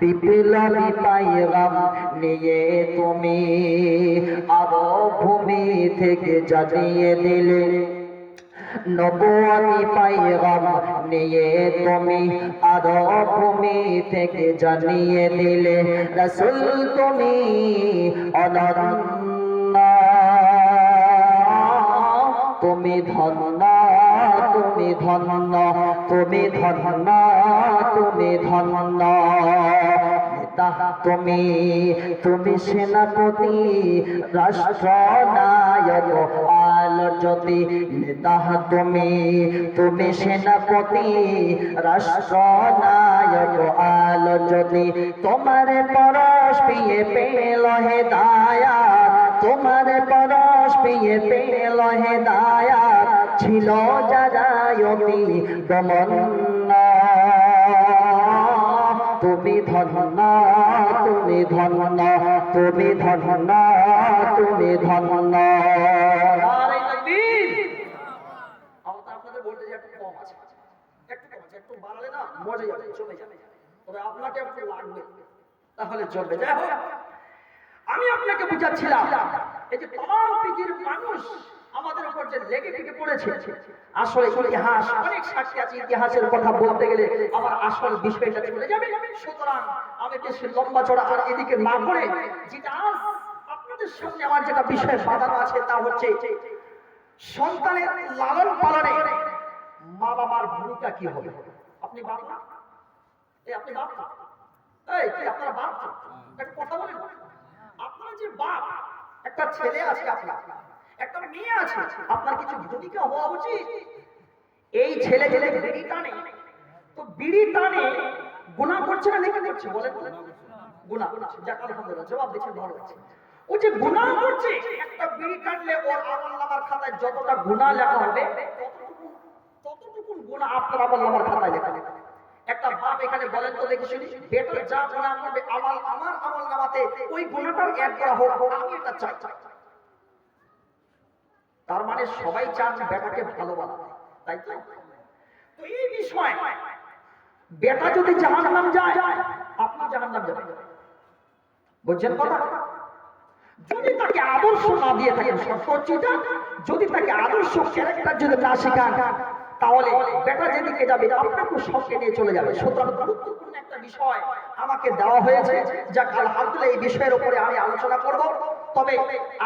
বিপ্লবী নিয়ে তুমি আরও ভূমি থেকে জানিয়ে দিলে, নবুয়াতি পাইগাম নিয়ে তুমি আরও ভূমি থেকে জানিয়ে দিলে, রসুল তুমি অনন্য, তুমি ধন্য তুমি ধন্য তুমি ধন্য তুমি ধন্য। তুমি তুমি সেনাপতি রাষ্ট্র নায়ক আলো যদি নেতা তুমি তুমি সেনাপতি রাষ্ট্র নায়ক আলো যদি তোমার পরশ পিয়ে পেল হেদায়া তোমার পরশ পিয়ে পেল হেদায়া ছিল যারা অতি তুমি ধন্য তুমি ধন্য তুমি ধন্য তুমি ধন্য তাহলে চলবে। আমি আপনাকে বুঝাচ্ছিলাম, এই যে তমাম পৃথিবীর মানুষ আমাদের উপর যে লেগে লেগে পড়েছে, আসলে ইতিহাস, অনেক সাক্ষী আছে ইতিহাসের কথা বলতে গেলে আমার আসল বিষয়টা চলে যাবে। সুতরাং আমি বেশি লম্বা চড়া আর এদিকে না করে যেটা আপনাদের সামনে আমার যেটা বিষয় বাধানো আছে তা হচ্ছে সন্তানের লালন পালনে মা বাবার ভূমিকা কি হবে? আপনি বাপ না এই আপনি বাপ আপনার বাপ একটা কথা বলেন। আপনার যে বাপ একটা ছেলে আছে আপনার। একটা মেয়ে আছে, আপনার কিছু ভূমিকা হওয়া উচিত? এই ছেলে ছেলে বিড়ি টানে। তো বিড়ি টানে গুণা করছে না নাকি করছে? বলেন গুণা যাক, আলহামদুলিল্লাহ, জবাব দিচ্ছেন, ভালো হচ্ছে ও যে গুণা করছে, একটা বিড়ি টানলে ওর আমল খাতায় যতটা গুণা লেখা হবে ততটুকু গুণা আপনার আমল নামার খাতায় লেখা হবে। একটা বাপ এখানে বলেন তো দেখি শুনি বেটার যা গুণা করবে আমল আমার আমল নামাতে ওই গুণাটাও অ্যাড করা হোক, আমি এটা চাই। তার মানে সবাই চান বেটাকে ভালো বানাতে তাই তো? তো এই বিষয়, বেটা যদি জাহান নাম যায়, আপনি জাহান নাম যাবেন। বুঝছেন কথা? যদি তাকে আদর্শ না দিয়ে থাকেন সত্য যদি তাকে আদর্শ ক্যারেক্টার যদি না শেখান, তাহলে বেটা যেদিকে যাবে, আপনাকে সঙ্গে নিয়ে চলে যাবে। সুতরাং গুরুত্বপূর্ণ একটা বিষয় আমাকে দেওয়া হয়েছে যা আলহামদুলিল্লাহ, এই বিষয়ের উপরে আমি আলোচনা করব। তবে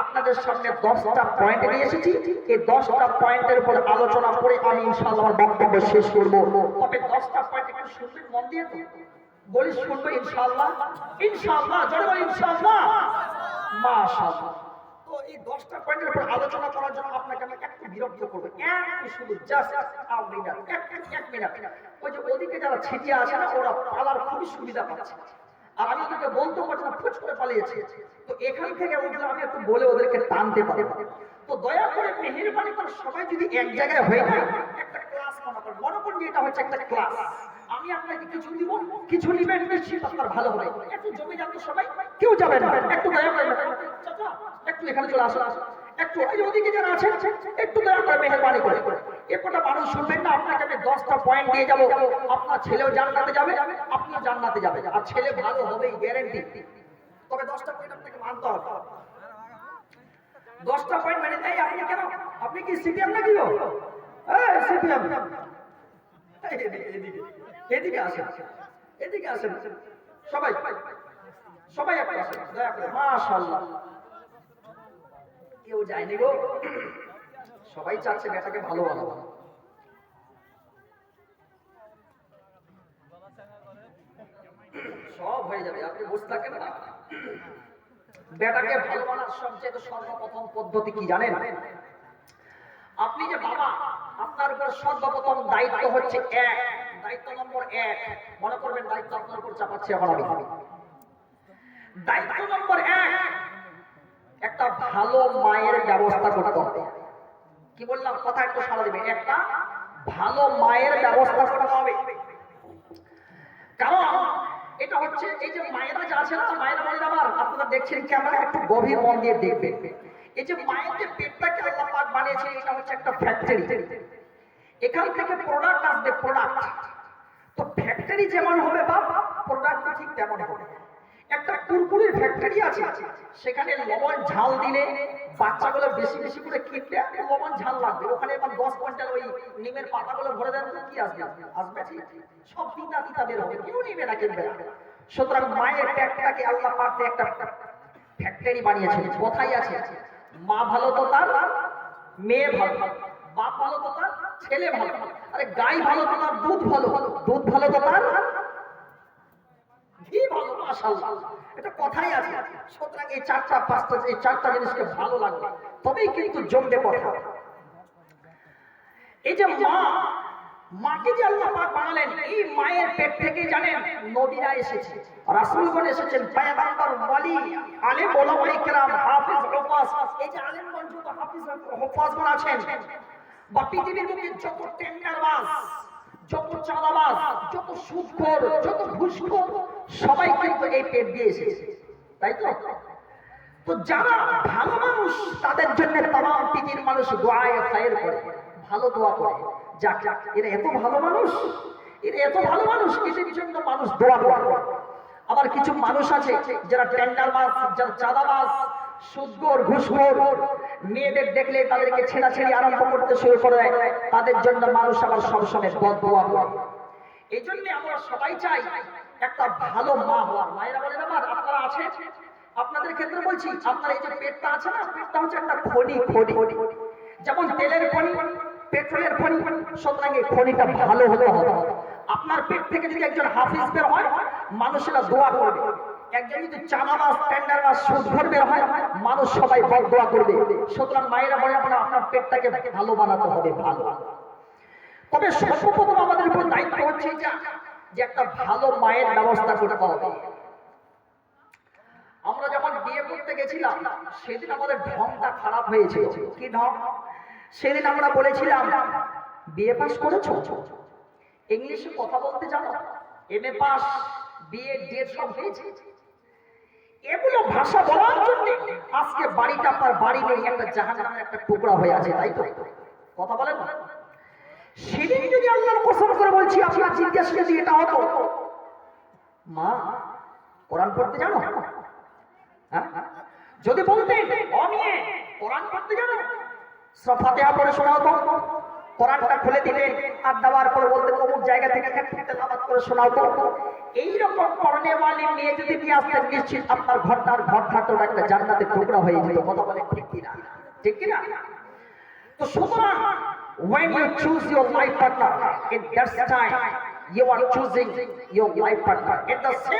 আপনাদের সামনে দশটা পয়েন্ট নিয়ে এসেছি? এই দশটা পয়েন্টের উপর আলোচনা করে আমি ইনশাআল্লাহ আমার বক্তব্য শেষ করব। তবে দশটা পয়েন্ট একটু শুনবেন, মন দিয়ে? বলি শুনব ইনশাআল্লাহ? ইনশাআল্লাহ বলি ইনশাআল্লাহ। মাশাআল্লাহ। তো এই দশটা পয়েন্টের উপর আলোচনা করার জন্য আপনাকে আমি একটু বিরক্ত করব। একটু শুধু জাস্ট আট মিনিট এক মিনিট ওই যে ওদিকে যারা ছিটিয়ে আছে না, ওরা পালার খুবই সুবিধা পাচ্ছে। আর আমি ওদেরকে বলতে পারছি না, ফুচ করে পালিয়েছে। তো এখান থেকে ওগুলো আমি একটু বলে ওদেরকে টানতে পারব তো দয়া করে মেহেরবানি করে সবাই যদি এক জায়গায় হয়ে যায়, একটা ক্লাস মনে করেন মনে করুন এটা হচ্ছে একটা ক্লাস আমি আপনাকে কিছু দিব, কিছু নিবেন, নিশ্চিত আপনার ভালো হবে। একটু জমি যাবে সবাই, কেউ যাবে না। একটু দয়া করে একটু এখানে চলে আসো। একটু ওদিকে যারা আছেন, একটু দয়া করে মেহরবানি করে। এ কটা মানুষ শুনবেন না, আপনাকে আমি দশটা পয়েন্ট দিয়ে যাব। আপনার ছেলেও জান্নাতে যাবে, আপনিও জান্নাতে যাবে আর ছেলে ভালো হবেই গ্যারেন্টি তবে দশটা পয়েন্ট আপনাকে মানতে হবে। দশটা পয়েন্ট মানে এই আপনি কেন? আপনি কি সিপিএম নাকি সিপিএম এদিকে আসেন এদিকে আসেন। সবাই সবাই একটু আসেন দয়া করে, মাশাআল্লাহ। কেউ যায়নি গো? সবাই চাচ্ছে বেটাকে ভালো বানাবো সব হয়ে যাবে, আপনি বুঝতে থাকেন না। বেটাকে ভালো সবচেয়ে সর্বপ্রথম পদ্ধতি কি জানেন? আপনি যে বাবা, আপনার উপর সর্বপ্রথম দায়িত্ব হচ্ছে এক। দায়িত্ব নম্বর এক। মনে করবেন দায়িত্ব আপনার উপর চাপাচ্ছি এখন আমি। দায়িত্ব নম্বর এক, একটা ভালো মায়ের ব্যবস্থা করতে হবে। কি বললাম? কথা একটু সারা দিবে। একটা, ভালো মায়ের ব্যবস্থা করতে হবে। কারণ এটা হচ্ছে এই যে মায়েরা যা আছে না মায়েরা বলেন আমার আপনারা দেখছেন ক্যামেরা, একটু গভীর মন দিয়ে দেখবেন। এই যে মায়ের যে পেটটাকে আল্লাহ পাক বানিয়েছে এটা হচ্ছে একটা ফ্যাক্টরি এখান থেকে প্রোডাক্ট আসবে প্রোডাক্ট তো ফ্যাক্টরি যেমন হবে বাপ প্রোডাক্ট ঠিক তেমন হবে। একটা ফ্যাক্টরি আছে। সেখানে লবণ ঝাল দিলে বাচ্চাগুলো বেশি বেশি করে কিনলে লবণ ঝাল লাগবে। ওখানে এবার দশ কুইন্টাল ওই নিমের পাতাগুলো ভরে দেন তো কি আসবে? আসবে? সব তিতা তিতা বের হবে। কেউ নিবে না কিনবে সুতরাং মায়ের পেটটাকে আল্লাহ পাক দিয়ে একটা ফ্যাক্টরি বানিয়েছেন, কোথায় আছে? মা ভালো তো তার, মেয়ে ভালো। বাপ ভালো তো তার, ছেলে ভালো। আরে গাই ভালো তো তার, দুধ ভালো। দুধ ভালো তো তার এটা কথাই আছে। সুতরাং এই চারটা পাঁচটা, এই চারটা জিনিসকে ভালো লাগবে। তবেই কিন্তু জমবে কথা। এই যে মা, মাকে যে আল্লাহ পাক বানালেন, এই মায়ের পেট থেকে জানেন নবীরা এসেছে। রাসূলগণ এসেছেন, পয়গম্বর, ওয়ালি, আলেম ওলামা ইকরাম হাফেজ, হুফাজ। এই যে আলেম বন্ধু হাফেজ হুফাজগণ আছেন, বা পৃথিবীর মধ্যে যত টেন্ডারবাজ যত চাঁদাবাজ, যত সুদখোর, যত ঘুষখোর সবাই কিন্তু এই পেট দিয়ে এসেছে, তাই তো? তো যারা ভালো মানুষ, তাদের জন্য তাম পৃথিবীর মানুষ দোয়ায় খায়ের করে, ভালো দোয়া করে। যাক যাক এরা এত ভালো মানুষ, এরা এত ভালো মানুষ, এদের জন্য মানুষ দোয়া করে। আবার কিছু মানুষ আছে যারা টেন্ডারবাজ যারা চাঁদাবাজ সুদগর, ঘুষখোর, মেয়েদের দেখলে তাদেরকে ছেড়াছেড়ি আরম্ভ করতে শুরু করে দেয়। তাদের জন্য মানুষ আবার সবসময় বদ দোয়া করে। এই জন্য আমরা সবাই চাই একটা ভালো মা হওয়ার। মায়েরা বলেন আমার আপনারা আছে আপনাদের ক্ষেত্রে বলছি, আপনার এই যে পেটটা আছে না, পেটটা হচ্ছে একটা খনি খনি। যেমন তেলের খনি, পেট্রোলের খনি, সুতরাং এই খনিটা ভালো হতে হবে। আপনার পেট থেকে যদি একজন হাফিজ বের হয়, মানুষেরা দোয়া করবে। একজন যদি চাঁদাবাজ টেন্ডারবাজ সুদঘর বের হয়, মানুষ সবাই বড় দোয়া করবে। সুতরাং মায়েরা বলে, আপনার আপনার পেটটাকে ভালো বানাতে হবে, ভালো। তবে সর্বপ্রথম আমাদের উপর দায়িত্ব হচ্ছে এটা যে একটা ভালো মায়ের ব্যবস্থা করতে আমরা যখন বিয়ে করতে গেছিলাম, সেদিন আমাদের ঢংটা খারাপ হয়েছিল। কি ঢং? সেদিন আমরা বলেছিলাম বিয়ে পাস ইংলিশে কথা বলতে জানো? M A pass, BA, DEd সব হয়েছে। এগুলো ভাষা বলার জন্য আজকে বাড়িটা আপনার বাড়ি নেই, একটা নামের একটা টুকরা হয়ে আছে, তাই তো? কথা বলেন না? সেদিন যদি আল্লাহর কসম করে বলছি, আপনার জিজ্ঞেস যদি এটা হতো মা, কোরআন পড়তে জানো? হ্যাঁ? যদি বলতেন ও মেয়ে, কোরআন পড়তে জানো? সব ফাতিহা পড়ে শোনাও তো। কোরআনটা খুলে দিলে, আর দেওয়ার পরে বলতেন অমুক জায়গা থেকে নামাজ করে শোনাও তো। এইরকম করণে ওয়ালি মেয়ে যদি নিয়ে আসতেন নিশ্চিত, আপনার ঘরটার ঘর থাকতো একটা জান্নাতের টুকরা হয়ে যেত। কথা বলে ঠিক কিনা? ঠিক কিনা? তো সুতরাং when you choose your life partner in that time you are choosing your life partner. At the same